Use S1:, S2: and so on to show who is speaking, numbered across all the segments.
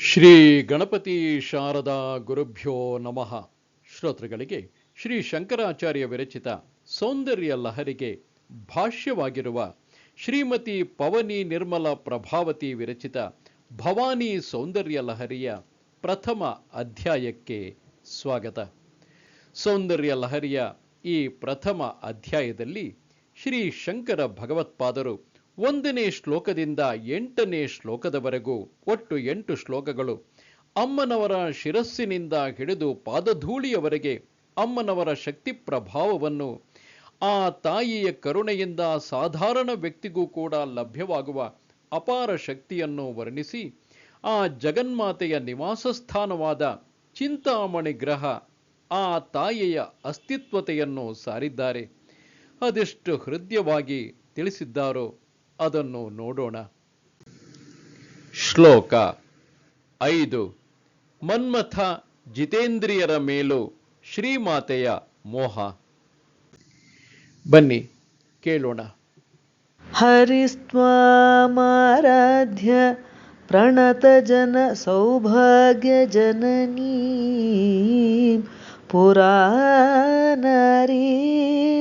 S1: ಶ್ರೀ ಗಣಪತಿ ಶಾರದಾ ಗುರುಭ್ಯೋ ನಮಃ. ಶ್ರೋತೃಗಳಿಗೆ ಶ್ರೀ ಶಂಕರಾಚಾರ್ಯ ವಿರಚಿತ ಸೌಂದರ್ಯ ಲಹರಿಗೆ ಭಾಷ್ಯವಾಗಿರುವ ಶ್ರೀಮತಿ ಪವನಿ ನಿರ್ಮಲ ಪ್ರಭಾವತಿ ವಿರಚಿತ ಭವಾನಿ ಸೌಂದರ್ಯ ಲಹರಿಯ ಪ್ರಥಮ ಅಧ್ಯಾಯಕ್ಕೆ ಸ್ವಾಗತ. ಸೌಂದರ್ಯ ಲಹರಿಯ ಈ ಪ್ರಥಮ ಅಧ್ಯಾಯದಲ್ಲಿ ಶ್ರೀ ಶಂಕರ ಭಗವತ್ಪಾದರು ಒಂದನೇ ಶ್ಲೋಕದಿಂದ ಎಂಟನೇ ಶ್ಲೋಕದವರೆಗೂ ಒಟ್ಟು ಎಂಟು ಶ್ಲೋಕಗಳು. ಅಮ್ಮನವರ ಶಿರಸ್ಸಿನಿಂದ ಹಿಡಿದು ಪಾದಧೂಳಿಯವರೆಗೆ ಅಮ್ಮನವರ ಶಕ್ತಿ ಪ್ರಭಾವವನ್ನು ಆ ತಾಯಿಯ ಕರುಣೆಯಿಂದ ಸಾಧಾರಣ ವ್ಯಕ್ತಿಗೂ ಕೂಡ ಲಭ್ಯವಾಗುವ ಅಪಾರ ಶಕ್ತಿಯನ್ನು ವರ್ಣಿಸಿ ಆ ಜಗನ್ಮಾತೆಯ ನಿವಾಸ ಸ್ಥಾನವಾದ ಚಿಂತಾಮಣಿ ಗ್ರಹ ಆ ತಾಯಿಯ ಅಸ್ತಿತ್ವತೆಯನ್ನು ಸಾರಿದ್ದಾರೆ. ಅದೆಷ್ಟು ಹೃದಯವಾಗಿ ತಿಳಿಸಿದ್ದಾರೋ ಅದನ್ನು ನೋಡೋಣ ಶ್ಲೋಕ ಐದು ಮನ್ಮಥ ಜಿತೇಂದ್ರಿಯರ ಮೇಲೂ ಶ್ರೀಮಾತೆಯ ಮೋಹ ಬನ್ನಿ ಕೇಳೋಣ
S2: हरिस्त्वामाराध्य प्रणतजनसौभाग्यजननीं पुरानारी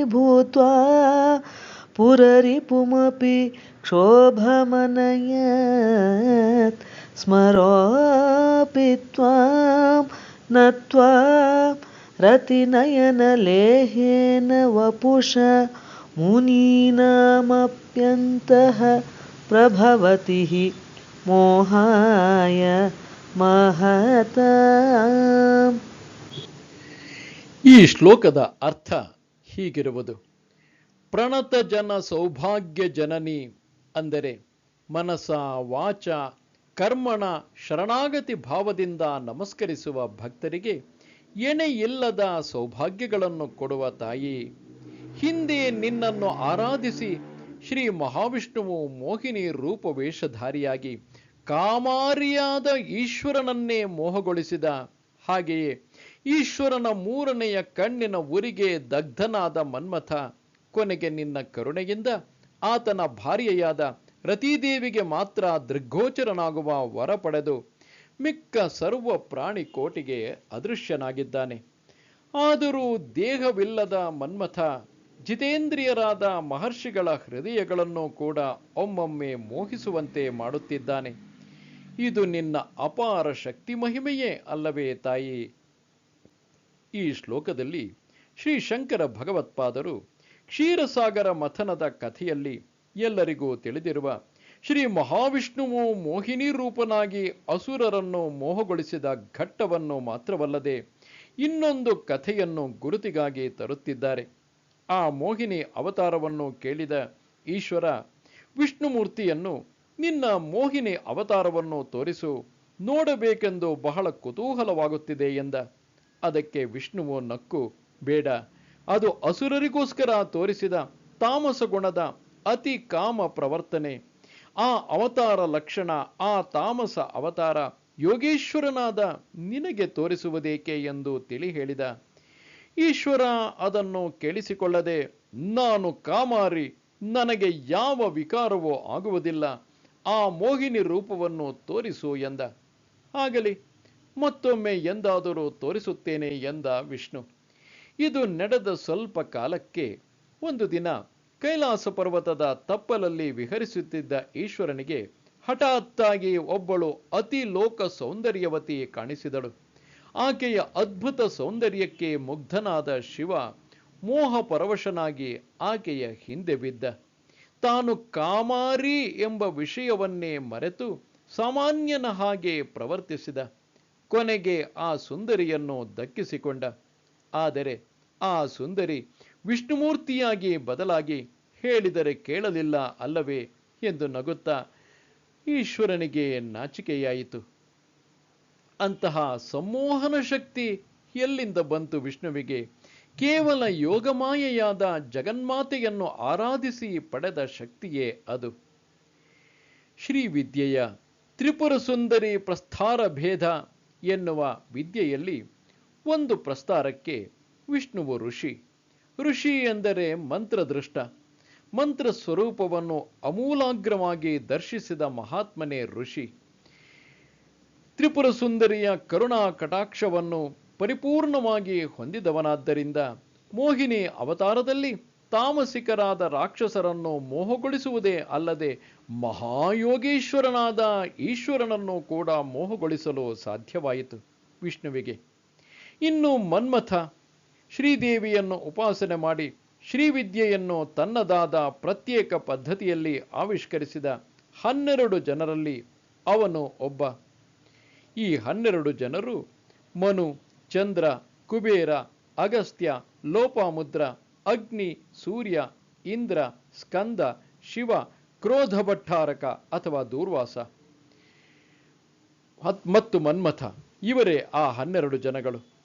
S2: भूत्वा पुररिपुमपि क्षोभमनयत् स्मरोऽपि त्वां नत्वा रतिनयनलेहेन वपुष मुनीनामप्यन्तः प्रभवति हि मोहाय महताम्
S1: ಈ ಶ್ಲೋಕದ ಅರ್ಥ ಹೀಗಿರುವುದು ಪ್ರಣತ ಜನ ಸೌಭಾಗ್ಯ ಜನನಿ ಅಂದರೆ ಮನಸ, ವಾಚ, ಕರ್ಮಣ, ಶರಣಾಗತಿ ಭಾವದಿಂದ ನಮಸ್ಕರಿಸುವ ಭಕ್ತರಿಗೆ ಎಣೆ ಇಲ್ಲದ ಸೌಭಾಗ್ಯಗಳನ್ನು ಕೊಡುವ ತಾಯಿ. ಹಿಂದೆ ನಿನ್ನನ್ನು ಆರಾಧಿಸಿ ಶ್ರೀ ಮಹಾವಿಷ್ಣುವು ಮೋಹಿನಿ ರೂಪವೇಷಧಾರಿಯಾಗಿ ಕಾಮಾರಿಯಾದ ಈಶ್ವರನನ್ನೇ ಮೋಹಗೊಳಿಸಿದ. ಹಾಗೆಯೇ ಈಶ್ವರನ ಮೂರನೆಯ ಕಣ್ಣಿನ ಉರಿಗೆ ದಗ್ಧನಾದ ಮನ್ಮಥ ಕೊನೆಗೆ ನಿನ್ನ ಕರುಣೆಯಿಂದ ಆತನ ಭಾರ್ಯೆಯಾದ ರತೀದೇವಿಗೆ ಮಾತ್ರ ದೃಗ್ಗೋಚರನಾಗುವ ವರ ಪಡೆದು ಮಿಕ್ಕ ಸರ್ವ ಪ್ರಾಣಿ ಕೋಟಿಗೆ ಅದೃಶ್ಯನಾಗಿದ್ದಾನೆ. ಆದರೂ ದೇಹವಿಲ್ಲದ ಮನ್ಮಥ, ಜಿತೇಂದ್ರಿಯರಾದ ಮಹರ್ಷಿಗಳ ಹೃದಯಗಳನ್ನು ಕೂಡ ಒಮ್ಮೊಮ್ಮೆ ಮೋಹಿಸುವಂತೆ ಮಾಡುತ್ತಿದ್ದಾನೆ. ಇದು ನಿನ್ನ ಅಪಾರ ಶಕ್ತಿ ಮಹಿಮೆಯೇ ಅಲ್ಲವೇ ತಾಯಿ? ಈ ಶ್ಲೋಕದಲ್ಲಿ ಶ್ರೀ ಶಂಕರ ಭಗವತ್ಪಾದರು ಕ್ಷೀರಸಾಗರ ಮಥನದ ಕಥೆಯಲ್ಲಿ ಎಲ್ಲರಿಗೂ ತಿಳಿದಿರುವ ಶ್ರೀ ಮಹಾವಿಷ್ಣುವು ಮೋಹಿನಿ ರೂಪನಾಗಿ ಅಸುರರನ್ನು ಮೋಹಗೊಳಿಸಿದ ಘಟ್ಟವನ್ನು ಮಾತ್ರವಲ್ಲದೆ ಇನ್ನೊಂದು ಕಥೆಯನ್ನು ಗುರುತಿಗಾಗಿ ತರುತ್ತಿದ್ದಾರೆ. ಆ ಮೋಹಿನಿ ಅವತಾರವನ್ನು ಕೇಳಿದ ಈಶ್ವರ, ವಿಷ್ಣುಮೂರ್ತಿಯನ್ನು ನಿನ್ನ ಮೋಹಿನಿ ಅವತಾರವನ್ನು ತೋರಿಸು, ನೋಡಬೇಕೆಂದು ಬಹಳ ಕುತೂಹಲವಾಗುತ್ತಿದೆ ಎಂದ. ಅದಕ್ಕೆ ವಿಷ್ಣುವು ನಕ್ಕು, ಬೇಡ ಅದು ಅಸುರರಿಗೋಸ್ಕರ ತೋರಿಸಿದ ತಾಮಸ ಗುಣದ ಅತಿ ಕಾಮ ಪ್ರವರ್ತನೆ. ಆ ಅವತಾರ ಲಕ್ಷಣ, ಆ ತಾಮಸ ಅವತಾರ ಯೋಗೇಶ್ವರನಾದ ನಿನಗೆ ತೋರಿಸುವುದೇಕೆ ಎಂದು ತಿಳಿ ಹೇಳಿದ. ಈಶ್ವರ ಅದನ್ನು ಕೇಳಿಸಿಕೊಳ್ಳದೆ, ನಾನು ಕಾಮಾರಿ, ನನಗೆ ಯಾವ ವಿಕಾರವೂ ಆಗುವುದಿಲ್ಲ. ಆ ಮೋಹಿನಿ ರೂಪವನ್ನು ತೋರಿಸು ಎಂದ. ಆಗಲಿ, ಮತ್ತೊಮ್ಮೆ ಎಂದಾದರೂ ತೋರಿಸುತ್ತೇನೆ ಎಂದ ವಿಷ್ಣು. ಇದು ನಡೆದ ಸ್ವಲ್ಪ ಕಾಲಕ್ಕೆ ಒಂದು ದಿನ ಕೈಲಾಸ ಪರ್ವತದ ತಪ್ಪಲಲ್ಲಿ ವಿಹರಿಸುತ್ತಿದ್ದ ಈಶ್ವರನಿಗೆ ಹಠಾತ್ತಾಗಿ ಒಬ್ಬಳು ಅತಿ ಲೋಕ ಸೌಂದರ್ಯವತಿ ಕಾಣಿಸಿದಳು. ಆಕೆಯ ಅದ್ಭುತ ಸೌಂದರ್ಯಕ್ಕೆ ಮುಗ್ಧನಾದ ಶಿವ ಮೋಹ ಪರವಶನಾಗಿ ಆಕೆಯ ಹಿಂದೆ ಬಿದ್ದ. ತಾನು ಕಾಮಾರಿ ಎಂಬ ವಿಷಯವನ್ನೇ ಮರೆತು ಸಾಮಾನ್ಯನ ಹಾಗೆ ಪ್ರವರ್ತಿಸಿದ. ಕೊನೆಗೆ ಆ ಸುಂದರಿಯನ್ನು ದಕ್ಕಿಸಿಕೊಂಡ. ಆದರೆ ಆ ಸುಂದರಿ ವಿಷ್ಣುಮೂರ್ತಿಯಾಗಿ ಬದಲಾಗಿ ಹೇಳಿದರೆ ಕೇಳಲಿಲ್ಲ ಅಲ್ಲವೇ ಎಂದು ನಗುತ್ತಾ ಈಶ್ವರನಿಗೆ ನಾಚಿಕೆಯಾಯಿತು. ಅಂತಹ ಸಂಮೋಹನ ಶಕ್ತಿ ಎಲ್ಲಿಂದ ಬಂತು ವಿಷ್ಣುವಿಗೆ? ಕೇವಲ ಯೋಗಮಾಯೆಯಾದ ಜಗನ್ಮಾತೆಯನ್ನು ಆರಾಧಿಸಿ ಪಡೆದ ಶಕ್ತಿಯೇ ಅದು. ಶ್ರೀ ವಿದ್ಯೆಯ ತ್ರಿಪುರ ಸುಂದರಿ ಪ್ರಸ್ಥಾರ ಭೇದ ಎನ್ನುವ ವಿದ್ಯೆಯಲ್ಲಿ ಒಂದು ಪ್ರಸ್ತಾರಕ್ಕೆ ವಿಷ್ಣುವು ಋಷಿ. ಋಷಿ ಎಂದರೆ ಮಂತ್ರದೃಷ್ಟ. ಮಂತ್ರ ಸ್ವರೂಪವನ್ನು ಅಮೂಲಾಗ್ರವಾಗಿ ದರ್ಶಿಸಿದ ಮಹಾತ್ಮನೇ ಋಷಿ. ತ್ರಿಪುರ ಸುಂದರಿಯ ಕರುಣಾ ಕಟಾಕ್ಷವನ್ನು ಪರಿಪೂರ್ಣವಾಗಿ ಹೊಂದಿದವನಾದ್ದರಿಂದ ಮೋಹಿನಿ ಅವತಾರದಲ್ಲಿ ತಾಮಸಿಕರಾದ ರಾಕ್ಷಸರನ್ನು ಮೋಹಗೊಳಿಸುವುದೇ ಅಲ್ಲದೆ ಮಹಾಯೋಗೀಶ್ವರನಾದ ಈಶ್ವರನನ್ನು ಕೂಡ ಮೋಹಗೊಳಿಸಲು ಸಾಧ್ಯವಾಯಿತು ವಿಷ್ಣುವಿಗೆ. ಇನ್ನು ಮನ್ಮಥ ಶ್ರೀದೇವಿಯನ್ನು ಉಪಾಸನೆ ಮಾಡಿ ಶ್ರೀವಿದ್ಯೆಯನ್ನು ತನ್ನದಾದ ಪ್ರತ್ಯೇಕ ಪದ್ಧತಿಯಲ್ಲಿ ಆವಿಷ್ಕರಿಸಿದ ಹನ್ನೆರಡು ಜನರಲ್ಲಿ ಅವನು ಒಬ್ಬ. ಈ ಹನ್ನೆರಡು ಜನರು ಮನು, ಚಂದ್ರ, ಕುಬೇರ, ಅಗಸ್ತ್ಯ, ಲೋಪಾಮುದ್ರ, ಅಗ್ನಿ, ಸೂರ್ಯ, ಇಂದ್ರ, ಸ್ಕಂದ, ಶಿವ ಕ್ರೋಧ ಭಟ್ಟಾರಕ ಅಥವಾ ದೂರ್ವಾಸ. ಮತ್ತು ಮನ್ಮಥ. ಇವರೇ ಆ ಹನ್ನೆರಡು ಜನಗಳು.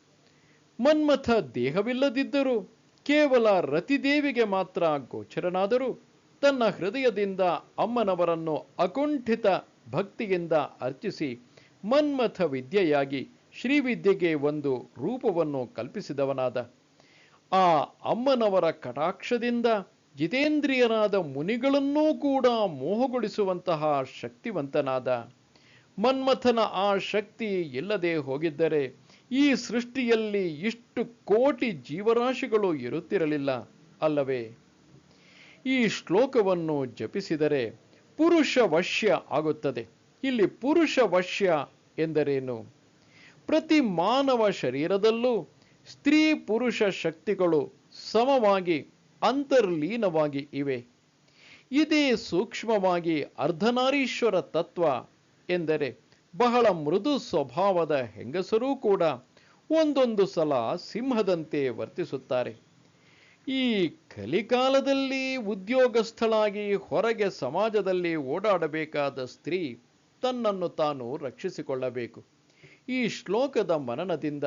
S1: ಮನ್ಮಥ ದೇಹವಿಲ್ಲದಿದ್ದರೂ ಕೇವಲ ರತಿದೇವಿಗೆ ಮಾತ್ರ ಗೋಚರನಾದರೂ ತನ್ನ ಹೃದಯದಿಂದ ಅಮ್ಮನವರನ್ನು ಅಕುಂಠಿತ ಭಕ್ತಿಯಿಂದ ಅರ್ಚಿಸಿ ಮನ್ಮಥ ವಿದ್ಯೆಯಾಗಿ ಶ್ರೀವಿದ್ಯೆಗೆ ಒಂದು ರೂಪವನ್ನು ಕಲ್ಪಿಸಿದವನಾದ. ಆ ಅಮ್ಮನವರ ಕಟಾಕ್ಷದಿಂದ ಜಿತೇಂದ್ರಿಯನಾದ ಮುನಿಗಳನ್ನೂ ಕೂಡ ಮೋಹಗೊಳಿಸುವಂತಹ ಶಕ್ತಿವಂತನಾದ. ಮನ್ಮಥನ ಆ ಶಕ್ತಿ ಇಲ್ಲದೆ ಹೋಗಿದ್ದರೆ ಈ ಸೃಷ್ಟಿಯಲ್ಲಿ ಇಷ್ಟು ಕೋಟಿ ಜೀವರಾಶಿಗಳು ಇರುತ್ತಿರಲಿಲ್ಲ ಅಲ್ಲವೇ? ಈ ಶ್ಲೋಕವನ್ನು ಜಪಿಸಿದರೆ ಪುರುಷ ವಶ್ಯ ಆಗುತ್ತದೆ. ಇಲ್ಲಿ ಪುರುಷ ವಶ್ಯ ಎಂದರೇನು? ಪ್ರತಿ ಮಾನವ ಶರೀರದಲ್ಲೂ ಸ್ತ್ರೀ ಪುರುಷ ಶಕ್ತಿಗಳು ಸಮವಾಗಿ, ಅಂತರ್ಲೀನವಾಗಿ ಇವೆ. ಇದೇ ಸೂಕ್ಷ್ಮವಾಗಿ ಅರ್ಧನಾರೀಶ್ವರ ತತ್ವ ಎಂದರೆ ಬಹಳ ಮೃದು ಸ್ವಭಾವದ ಹೆಂಗಸರೂ ಕೂಡ ಒಂದೊಂದು ಸಲ ಸಿಂಹದಂತೆ ವರ್ತಿಸುತ್ತಾರೆ. ಈ ಕಲಿಕಾಲದಲ್ಲಿ ಉದ್ಯೋಗಸ್ಥಳಾಗಿ ಹೊರಗೆ ಸಮಾಜದಲ್ಲಿ ಓಡಾಡಬೇಕಾದ ಸ್ತ್ರೀ ತನ್ನನ್ನು ತಾನು ರಕ್ಷಿಸಿಕೊಳ್ಳಬೇಕು. ಈ ಶ್ಲೋಕದ ಮನನದಿಂದ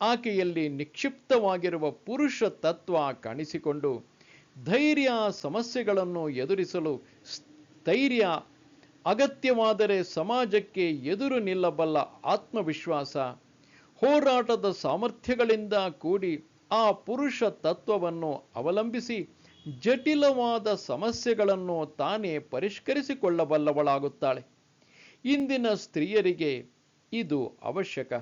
S1: ಆಕೆಯಲ್ಲಿ ನಿಕ್ಷಿಪ್ತವಾಗಿರುವ ಪುರುಷ ತತ್ವ ಕಾಣಿಸಿಕೊಂಡು ಧೈರ್ಯ, ಸಮಸ್ಯೆಗಳನ್ನು ಎದುರಿಸಲು ಸ್ಥೈರ್ಯ ಅಗತ್ಯವಾದರೆ ಸಮಾಜಕ್ಕೆ ಎದುರು ನಿಲ್ಲಬಲ್ಲ ಆತ್ಮವಿಶ್ವಾಸ, ಹೋರಾಟದ ಸಾಮರ್ಥ್ಯಗಳಿಂದ ಕೂಡಿ ಆ ಪುರುಷ ತತ್ವವನ್ನು ಅವಲಂಬಿಸಿ ಜಟಿಲವಾದ ಸಮಸ್ಯೆಗಳನ್ನು ತಾನೇ ಪರಿಷ್ಕರಿಸಿಕೊಳ್ಳಬಲ್ಲವಳಾಗುತ್ತಾಳೆ. ಇಂದಿನ ಸ್ತ್ರೀಯರಿಗೆ ಇದು ಅವಶ್ಯಕ.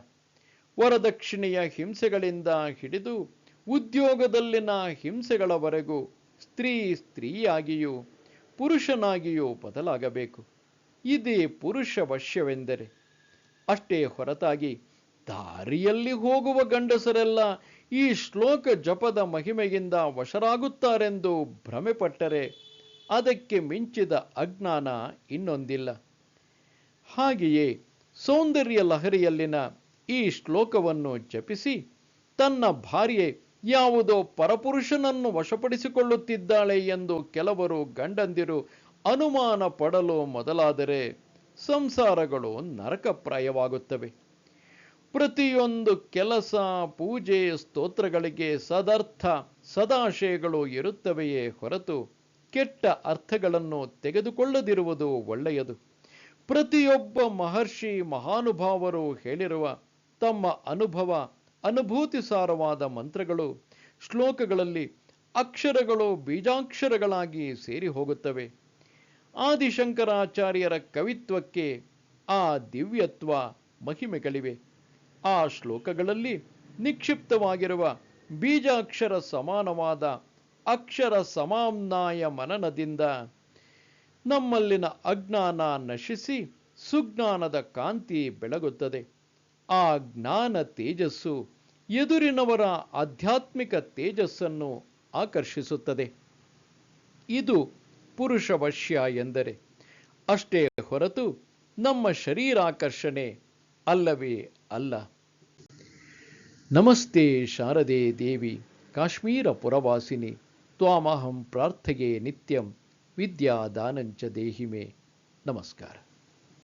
S1: ವರದಕ್ಷಿಣೆಯ ಹಿಂಸೆಗಳಿಂದ ಹಿಡಿದು ಉದ್ಯೋಗದಲ್ಲಿನ ಹಿಂಸೆಗಳವರೆಗೂ ಸ್ತ್ರೀ ಸ್ತ್ರೀಯಾಗಿಯೂ ಪುರುಷನಾಗಿಯೂ ಬದಲಾಗಬೇಕು. ಇದೇ ಪುರುಷ ವಶ್ಯವೆಂದರೆ ಅಷ್ಟೇ ಹೊರತಾಗಿ ದಾರಿಯಲ್ಲಿ ಹೋಗುವ ಗಂಡಸರೆಲ್ಲ ಈ ಶ್ಲೋಕ ಜಪದ ಮಹಿಮೆಯಿಂದ ವಶರಾಗುತ್ತಾರೆಂದು ಭ್ರಮೆಪಟ್ಟರೆ ಅದಕ್ಕೆ ಮಿಂಚಿದ ಅಜ್ಞಾನ ಇನ್ನೊಂದಿಲ್ಲ. ಹಾಗೆಯೇ ಸೌಂದರ್ಯ ಲಹರಿಯಲ್ಲಿನ ಈ ಶ್ಲೋಕವನ್ನು ಜಪಿಸಿ ತನ್ನ ಭಾರ್ಯೆ ಯಾವುದೋ ಪರಪುರುಷನನ್ನು ವಶಪಡಿಸಿಕೊಳ್ಳುತ್ತಿದ್ದಾಳೆ ಎಂದು ಕೆಲವರು ಗಂಡಂದಿರು ಅನುಮಾನ ಪಡಲು ಮೊದಲಾದರೆ ಸಂಸಾರಗಳು ನರಕಪ್ರಾಯವಾಗುತ್ತವೆ. ಪ್ರತಿಯೊಂದು ಕೆಲಸ, ಪೂಜೆ, ಸ್ತೋತ್ರಗಳಿಗೆ ಸದರ್ಥ ಸದಾಶಯಗಳು ಇರುತ್ತವೆಯೇ ಹೊರತು ಕೆಟ್ಟ ಅರ್ಥಗಳನ್ನು ತೆಗೆದುಕೊಳ್ಳದಿರುವುದು ಒಳ್ಳೆಯದು. ಪ್ರತಿಯೊಬ್ಬ ಮಹರ್ಷಿ ಮಹಾನುಭಾವರು ಹೇಳಿರುವ ತಮ್ಮ ಅನುಭವ, ಅನುಭೂತಿ ಸಾರವಾದ ಮಂತ್ರಗಳು ಶ್ಲೋಕಗಳಲ್ಲಿ ಅಕ್ಷರಗಳು ಬೀಜಾಕ್ಷರಗಳಾಗಿ ಸೇರಿ ಹೋಗುತ್ತವೆ ಆದಿಶಂಕರಾಚಾರ್ಯರ ಕವಿತ್ವಕ್ಕೆ ಆ ದಿವ್ಯತ್ವ ಮಹಿಮೆಗಳಿವೆ. ಆ ಶ್ಲೋಕಗಳಲ್ಲಿ ನಿಕ್ಷಿಪ್ತವಾಗಿರುವ ಬೀಜಾಕ್ಷರ ಸಮಾನವಾದ ಅಕ್ಷರ ಸಮಾಮ್ನಾಯ ಮನನದಿಂದ ನಮ್ಮಲ್ಲಿನ ಅಜ್ಞಾನ ನಶಿಸಿ ಸುಜ್ಞಾನದ ಕಾಂತಿ ಬೆಳಗುತ್ತದೆ. ಆ ಜ್ಞಾನ ತೇಜಸ್ಸು ಎದುರಿನವರ ಆಧ್ಯಾತ್ಮಿಕ ತೇಜಸ್ಸನ್ನು ಆಕರ್ಷಿಸುತ್ತದೆ. ಇದು ಪುರುಷ ವಶ್ಯ ಎಂದರೆ, ಅಷ್ಟೇ ಹೊರತು ನಮ್ಮ ಶರೀರಾಕರ್ಷಣೆ ಅಲ್ಲವೇ ಅಲ್ಲ. ನಮಸ್ತೆ ಶಾರದೆ ದೇವಿ, ಕಾಶ್ಮೀರ ಪುರವಾಸಿನಿ, ತ್ವಾಮಹಂ ಪ್ರಾರ್ಥೆಯೇ ನಿತ್ಯಂ ವಿದ್ಯಾದಾನಂಚ ದೇಹಿಮೆ. ನಮಸ್ಕಾರ.